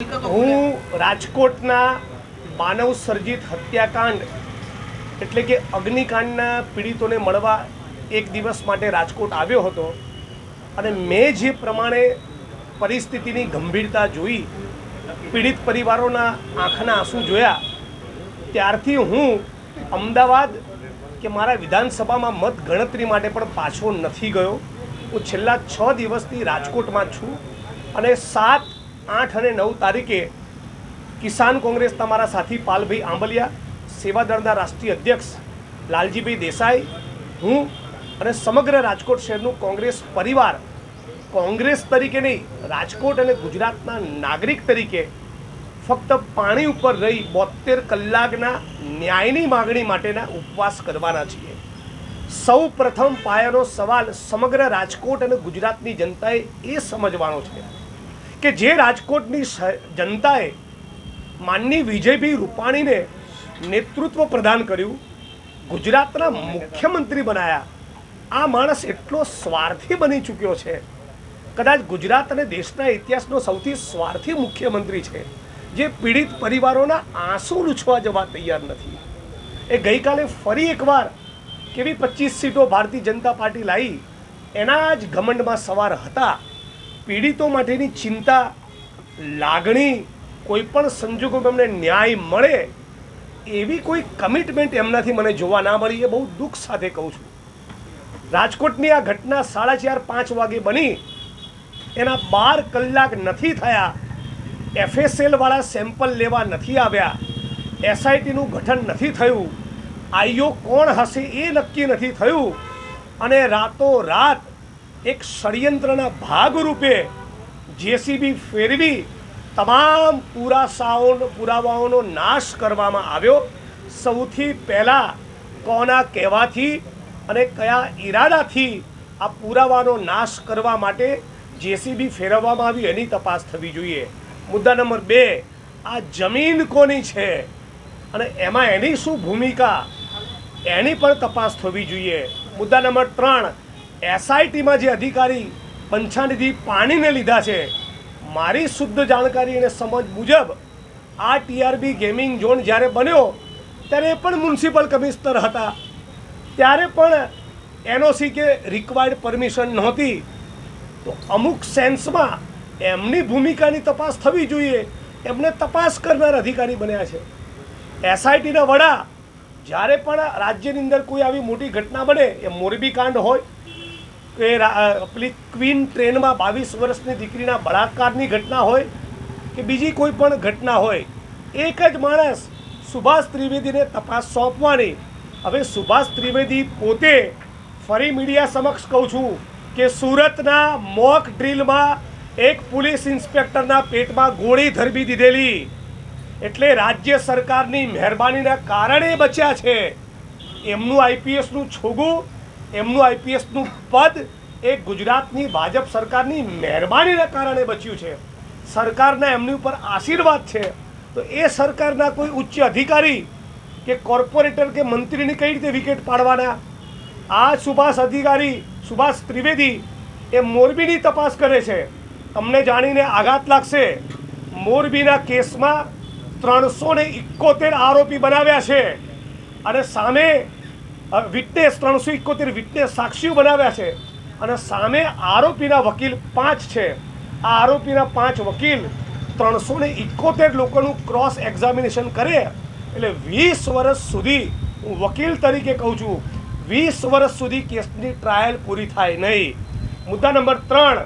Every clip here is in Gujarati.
હું રાજકોટના માનવ સર્જિત હત્યાકાંડ એટલે કે અગ્નિકાંડના પીડિતોને મળવા એક દિવસ માટે રાજકોટ આવ્યો હતો અને મેં જે પ્રમાણે પરિસ્થિતિની ગંભીરતા જોઈ, પીડિત પરિવારોના આંખના આંસુ જોયા, ત્યારથી હું અમદાવાદ કે મારા વિધાનસભામાં મત ગણતરી માટે પણ પાછો નથી ગયો. હું છેલ્લા છ દિવસથી રાજકોટમાં છું અને સાત આઠ અને નવ તારીખે કિસાન કોંગ્રેસ તમારા સાથી પાલભાઈ આંબલિયા સેવાદળના રાષ્ટ્રીય અધ્યક્ષ લાલજીભાઈ દેસાઈ, હું અને સમગ્ર રાજકોટ શહેરનું કોંગ્રેસ પરિવાર, કોંગ્રેસ તરીકે નહીં, રાજકોટ અને ગુજરાતના નાગરિક તરીકે ફક્ત પાણી ઉપર રહી બોતેર કલાકના ન્યાયની માગણી માટેના ઉપવાસ કરવાના છીએ. સૌ પ્રથમ પાયાનો સવાલ સમગ્ર રાજકોટ અને ગુજરાતની જનતાએ એ સમજવાનો છે. કે જે રાજકોટની જનતાએ માનની વિજયભાઈ રૂપાણીને નેતૃત્વ પ્રદાન કર્યું, ગુજરાતના મુખ્યમંત્રી બનાયા, આ માણસ એટલો સ્વાર્થી બની ચૂક્યો છે. કદાચ ગુજરાત અને દેશના ઇતિહાસનો સૌથી સ્વાર્થી મુખ્યમંત્રી છે, જે પીડિત પરિવારોના આંસુ લૂછવા જવા તૈયાર નથી. એ ગઈકાલે ફરી એકવાર કેવી પચીસ સીટો ભારતીય જનતા પાર્ટી લાવી, એના જ ઘમંડમાં સવાર હતા. પીડિતો માટેની ચિંતા, લાગણી, કોઈ પણ સંજોગોમાં એમને ન્યાય મળે, એવી કોઈ કમિટમેન્ટ એમનાથી મને જોવા ના મળી, એ બહુ દુઃખ સાથે કહું છું. રાજકોટની આ ઘટના સાડા ચાર, પાંચ વાગે બની. એના બાર કલાક નથી થયા. એફએસએલવાળા સેમ્પલ લેવા નથી આવ્યા. એસઆઈટીનું ગઠન નથી થયું. આઈઓ કોણ હશે એ નક્કી નથી થયું. અને રાતો રાત એક ષડયંત્રના ભાગરૂપે જેસીબી ફેરવી તમામ પુરાસાઓ પુરાવાઓનો નાશ કરવામાં આવ્યો. સૌથી પહેલાં કોના કહેવાથી અને કયા ઈરાદાથી આ પુરાવાનો નાશ કરવા માટે જેસીબી ફેરવવામાં આવી એની તપાસ થવી જોઈએ. મુદ્દા નંબર બે, આ જમીન કોની છે? અને એમાં એની શું ભૂમિકા? એની પણ તપાસ થવી જોઈએ. મુદ્દા નંબર ત્રણ એસઆઈટીમાં જે અધિકારી પંચાનિધિ પાણીને લીધા છે, મારી શુદ્ધ જાણકારી અને સમજ મુજબ આ ટીઆરબી ગેમિંગ ઝોન જ્યારે બન્યો, ત્યારે પણ મ્યુનિસિપલ કમિશનર હતા. ત્યારે પણ એનઓસી કે રિક્વાયર્ડ પરમિશન નહોતી. તો અમુક સેન્સમાં એમની ભૂમિકાની તપાસ થવી જોઈએ. એમને તપાસ કરનાર અધિકારી બન્યા છે. એસઆઈટીના વડા જ્યારે પણ રાજ્યની અંદર કોઈ આવી મોટી ઘટના બને, એ મોરબી કાંડ હોય રા- પેલી ક્વીન ટ્રેનમાં બાવીસ વર્ષની દીકરીના બળાત્કારની ઘટના હોય કે બીજી કોઈ પણ ઘટના હોય, એક જ માણસ સુભાષ ત્રિવેદીને તપાસ સોંપવાની. હવે સુભાષ ત્રિવેદી પોતે ફરી મીડિયા સમક્ષ કહું છું કે સુરતના મોક ડ્રીલમાં એક પોલીસ ઇન્સ્પેક્ટરના પેટમાં ગોળી ધરબી દીધેલી. એટલે રાજ્ય સરકારની મહેરબાનીના કારણે બચ્યા છે. એમનું આઈપીએસનું છોગું એમનું આઈપીએસનું પદ એ ગુજરાતની ભાજપ સરકારની મહેરબાનીના કારણે બચ્યું છે. સરકારના એમની ઉપર આશીર્વાદ છે. તો એ સરકારના કોઈ ઉચ્ચ અધિકારી કે કોર્પોરેટર કે મંત્રીને કઈ રીતે વિકેટ પાડવાના? આ સુભાષ અધિકારી, સુભાષ ત્રિવેદી એ મોરબીની તપાસ કરે છે. તમને જાણીને આઘાત લાગશે. મોરબીના કેસમાં ત્રણસો ને આરોપી બનાવ્યા છે. અને સામે વિટનેસ ત્રણસો ઇકોતેર વિટનેસ સાક્ષીઓ બનાવ્યા છે અને સામે આરોપીના વકીલ પાંચ છે. આ આરોપીના પાંચ વકીલ ત્રણસો ને ઇકોતેર લોકોનું ક્રોસ એક્ઝામિનેશન કરે એટલે વીસ વર્ષ સુધી હું વકીલ તરીકે કહું છું, વીસ વર્ષ સુધી કેસની ટ્રાયલ પૂરી થાય નહીં. મુદ્દા નંબર ત્રણ,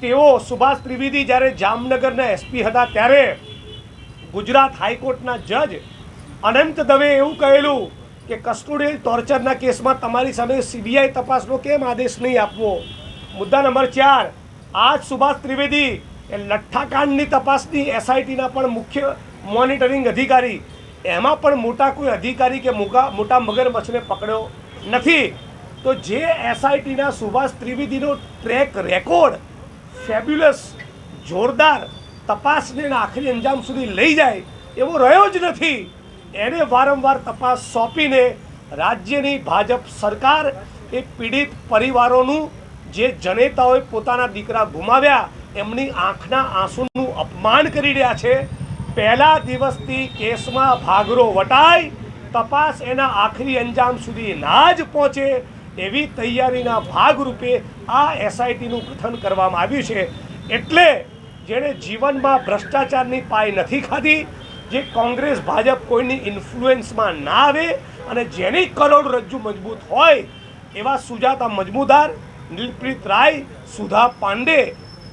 તેઓ સુભાષ ત્રિવેદી જ્યારે જામનગરના એસપી હતા ત્યારે ગુજરાત હાઈકોર્ટના જજ અનંત દવે એવું કહેલું કે કસ્ટોડિયલ ટોર્ચરના કેસમાં તમારી સામે સીબીઆઈ તપાસનો કેમ આદેશ નહીં આપવો? મુદ્દા નંબર ચાર, આજ સુભાષ ત્રિવેદી એ લઠ્ઠાકાંડની તપાસની એસઆઈટીના પણ મુખ્ય મોનિટરિંગ અધિકારી. એમાં પણ મોટા કોઈ અધિકારી કે મોટા મોટા મગરમચ્છને પકડ્યો નથી. તો જે એસઆઈટીના સુભાષ ત્રિવેદીનો ટ્રેક રેકોર્ડ ફેબ્યુલસ જોરદાર તપાસને આખરી અંજામ સુધી લઈ જાય એવો રહ્યો જ નથી. એને વારંવાર તપાસ સોંપીને રાજ્યની ભાજપ સરકાર એ પીડિત પરિવારોનું જે જનેતાઓએ પોતાના દીકરા ગુમાવ્યા, એમની આંખના આંસુનું અપમાન કરી રહ્યા છે. પહેલા દિવસથી કેસમાં ભાગરો વટાય, તપાસ એના આખરી અંજામ સુધી ના જ પહોંચે એવી તૈયારીના ભાગરૂપે આ એસઆઈટીનું ગઠન કરવામાં આવ્યું છે. એટલે જેણે જીવનમાં ભ્રષ્ટાચારની પાય નથી ખાધી જે કોંગ્રેસ, ભાજપ કોઈની ઇન્ફ્લુએન્સમાં ના આવે અને જેની કરોડરજ્જુ મજબૂત હોય, એવા સુજાતા મજમુદાર નીલપ્રીત રાય, સુધા પાંડે,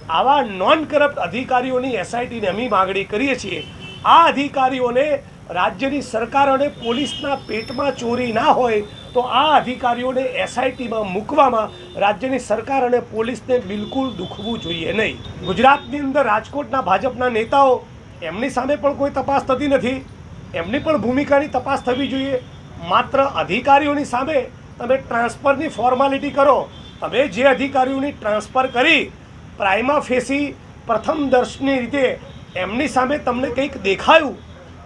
આવા નોન કરપ્ટ અધિકારીઓની એસઆઈટીને અમે માગણી કરીએ છીએ. આ અધિકારીઓને રાજ્યની સરકાર અને પોલીસના પેટમાં ચોરી ના હોય, તો આ અધિકારીઓને એસઆઈટીમાં મૂકવામાં રાજ્યની સરકાર અને પોલીસને બિલકુલ દુખવું જોઈએ નહીં. ગુજરાતની અંદર રાજકોટના ભાજપના નેતાઓ એમની સામે પણ કોઈ તપાસ થતી નથી. એમની પણ ભૂમિકાની તપાસ થવી જોઈએ. માત્ર અધિકારીઓની સામે તમે ટ્રાન્સફરની ફોર્માલિટી કરો. તમે જે અધિકારીઓની ટ્રાન્સફર કરી, પ્રાઇમા ફેસી પ્રથમ દર્શની રીતે એમની સામે તમને કંઈક દેખાયું,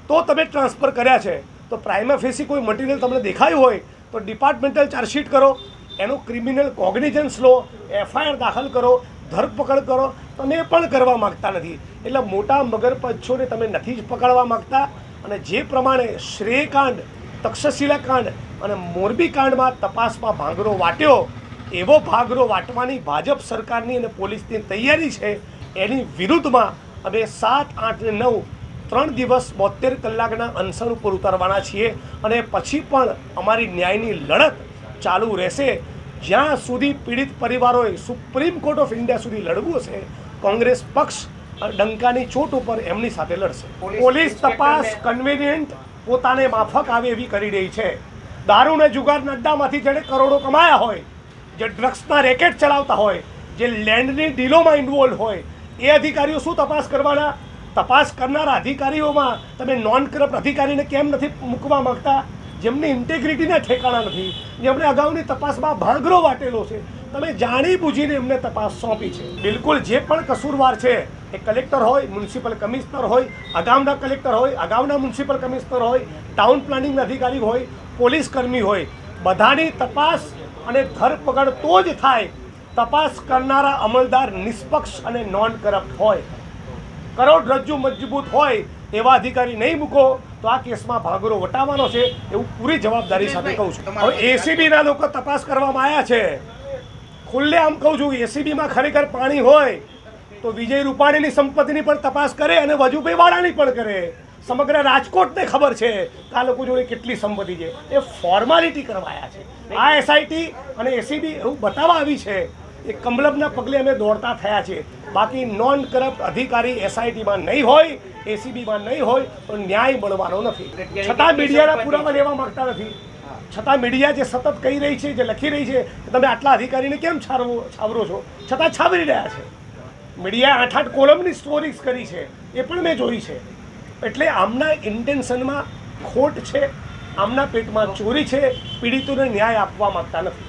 તો તમે ટ્રાન્સફર કર્યા છે. તો પ્રાઇમા ફેસી કોઈ મટીરિયલ તમને દેખાયું હોય, તો ડિપાર્ટમેન્ટલ ચાર્જશીટ કરો. એનું ક્રિમિનલ કોગ્નિઝન્સ લો, એફઆઈઆર દાખલ કરો. ધરપકડ કરો, તમે પણ કરવા માગતા નથી. એટલે મોટા મગરપચ્છોને તમે નથી જ પકડવા માગતા. અને જે પ્રમાણે શ્રેયકાંડ તક્ષશિલા કાંડ અને મોરબી કાંડમાં તપાસમાં ભાંગરો વાટ્યો, એવો ભાગરો વાટવાની ભાજપ સરકારની અને પોલીસની તૈયારી છે, એની વિરુદ્ધમાં અમે સાત, આઠ ને નવ, ત્રણ દિવસ બોતેર કલાકના અનશન ઉપર ઉતારવાના છીએ. અને પછી પણ અમારી ન્યાયની લડત ચાલુ રહેશે. જ્યાં સુધી પીડિત પરિવારોએ સુપ્રીમ કોર્ટ ઓફ ઇન્ડિયા સુધી લડવું હશે કોંગ્રેસ પક્ષ ડંકાની ચોટ ઉપર એમની સાથે લડશે. પોલીસ તપાસ કન્વિનિયન્ટ પોતાને માફક આવે એવી કરી રહી છે. દારૂને જુગારના અડ્ડામાંથી જેણે કરોડો કમાયા હોય જે ડ્રગ્સના રેકેટ ચલાવતા હોય જે લેન્ડની ડીલોમાં ઇન્વોલ્વ હોય એ અધિકારીઓ શું તપાસ કરવાના? તપાસ કરનારા અધિકારીઓમાં તમે નોન કરપ્ટ અધિકારીને કેમ નથી મૂકવા માંગતા? જેમની ઇન્ટેગ્રિટીના ઠેકાણા નથી, જેમણે અગાઉની તપાસમાં ભાંગરો વાટેલો છે. તમે જાણી બૂજીને એમને તપાસ સોંપી છે. બિલકુલ જે પણ કસૂરવાર છે, એ કલેક્ટર હોય, મ્યુનિસિપલ કમિશનર હોય, અગાઉના કલેક્ટર હોય, અગાઉના મ્યુનિસિપલ કમિશનર હોય, ટાઉન પ્લાનિંગ અધિકારી હોય, પોલીસ કર્મી હોય, બધાની તપાસ અને ધરપકડ તો જ થાય. તપાસ કરનારા અમલદાર નિષ્પક્ષ અને નોન કરપ્ટ હોય. કરોડરજ્જુ મજબૂત હોય એવા અધિકારી નહીં મૂકો તો આ કેસમાં ભાગરો વટાવવાનો છે એવું પૂરી જવાબદારી સાથે કહું છું. હવે એસીબીના લોકો તપાસ કરવામાં આવ્યા છે. ખુલ્લે આમ કહું છું એસીબીમાં ખરેખર પાણી હોય તો વિજય રૂપાણીની સંપત્તિની પણ તપાસ કરે અને વજુભાઈ વાળાની પણ કરે. સમગ્ર રાજકોટને ખબર છે કે આ લોકો જોડે કેટલી સંપત્તિ છે. એ ફોર્માલિટી કરવાયા છે. આ એસઆઈટી અને એસીબી એવું બતાવવા આવી છે. એ કમલબના પગલે અમે દોડતા થયા છે બાકી નોન કરપ્ટ અધિકારી એસઆઈટીમાં નહીં હોય એસીબીમાં નહીં હોય તો ન્યાય મળવાનો નથી. છતાં મીડિયાના પુરાવા લેવા માંગતા નથી. છતાં મીડિયા જે સતત કહી રહી છે જે લખી રહી છે તમે આટલા અધિકારીને કેમ છારવો છાવરો છો? છતાં છાવરી રહ્યા છે. મીડિયા આઠ આઠ કોલમની સ્ટોરીઝ કરી છે. એ પણ મેં જોઈ છે. એટલે આમના ઇન્ટેન્શનમાં ખોટ છે આમના પેટમાં ચોરી છે પીડિતોને ન્યાય આપવા માંગતા નથી.